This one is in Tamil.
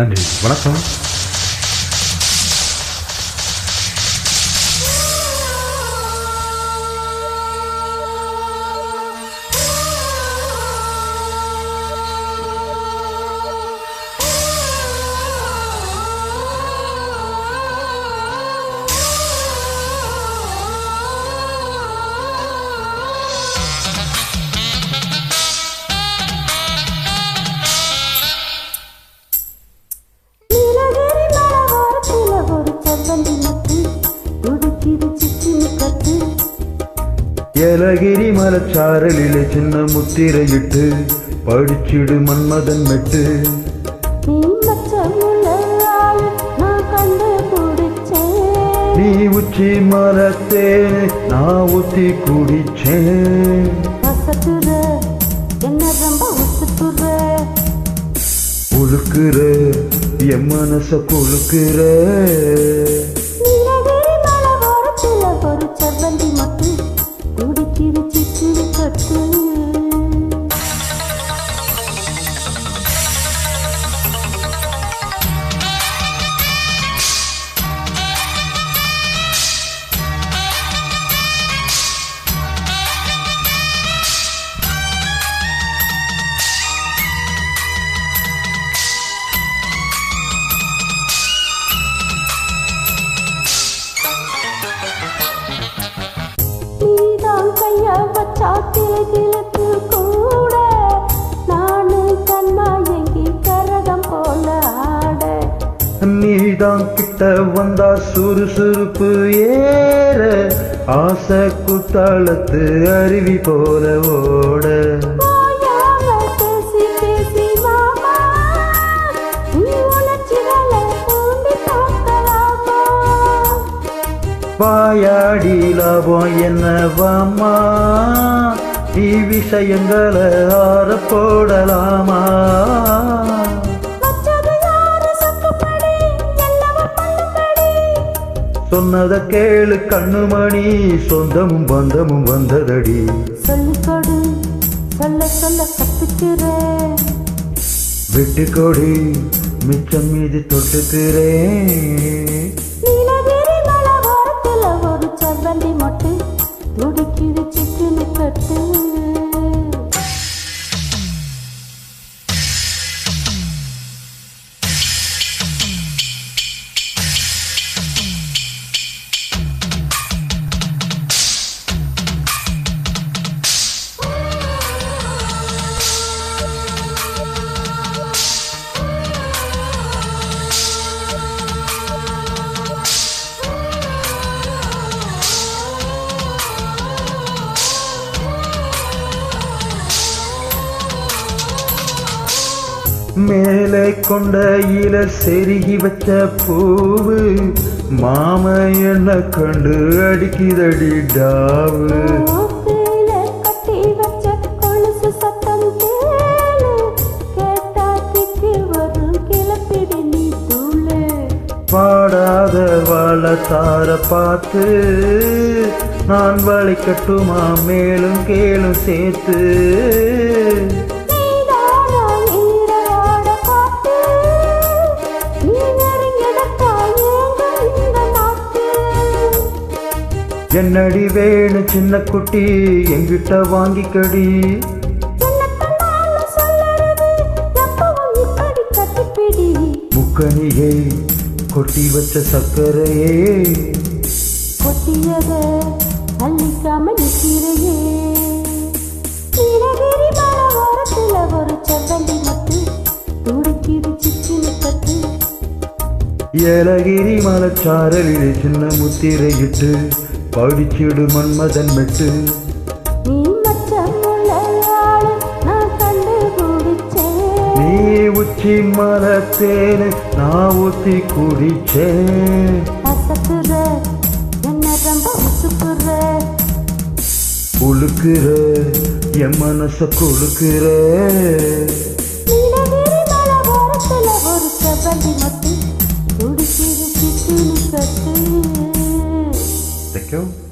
நன்றி. வணக்கம். ஏலகிரி மலச்சாரலிலே சின்ன முத்திரையிட்டு படிச்சிடு மன்மதன் மெட்டு. நீ உச்சி மரத்தேனே நான் ஊத்தி குடிச்சேன். உழுக்குற என் மனச குழுக்குற. வச்சா திலை கூட நானு கண்ணா எங்கி கரகம் போல ஆட. நீதான் கிட்ட வந்தா சுறுசுறுப்பு ஏற. ஆசை குத்தாளத்து அருவி போல ஓட. வாயாடி லாபம் என்னவாமா நீ விஷயங்களை ஆற போடலாமா சொன்னத கேளு கண்ணுமணி சொந்தமும் பந்தமும் வந்ததடி. சொல்லிக் கொடு சொல்ல சொல்ல கத்துக்கிறேன். விட்டுக்கொடி மிச்சம் மீதி தொட்டுக்கிறேன். மேலே கொண்ட இல செருகி வச்ச பூவு மாம என்ன கண்டு அடிக்குதடி டாவு. பாடாத வாழ தார பார்த்து நான் வளைக்கட்டுமா மேலும் கேளும் சேர்த்து. என்னடி வேணு சின்ன குட்டி எங்கிட்ட வாங்கிக்கடி. முக்கணியை கொட்டி வச்ச சக்கரையே கொட்டியத அள்ளிக்காம நிற்கிறையே. நீலகிரி மலை ஓரத்துல ஒரு செவ்வந்தி மட்டு துடிக்குது சிச்சினு கட்டு ஏலகிரி மலச்சாரலிலே சின்ன முத்திரையிட்டு படிச்சிடு மன்மதன் மெட்டு. நீ உச்சி மரத்தேனு நான் ஊத்தி குடிச்சேன். உழுக்குற என் மனச ஓரத்துல ஒரு செவ்வந்தி துடிக்குது சிச்சினு கட்டு Thank you.